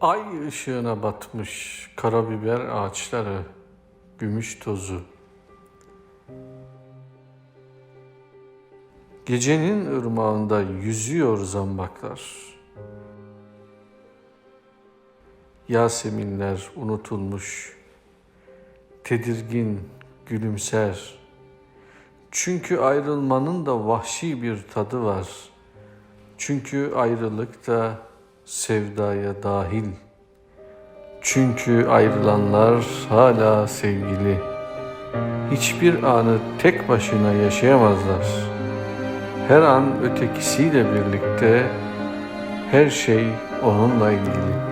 Ay ışığına batmış karabiber ağaçları, gümüş tozu. Gecenin ırmağında yüzüyor zambaklar. Yaseminler unutulmuş, tedirgin gülümser. Çünkü ayrılmanın da vahşi bir tadı var. Çünkü ayrılık da sevdaya dahil. Çünkü ayrılanlar hala sevgili. Hiçbir anı tek başına yaşayamazlar. Her an ötekisiyle birlikte her şey onunla ilgili.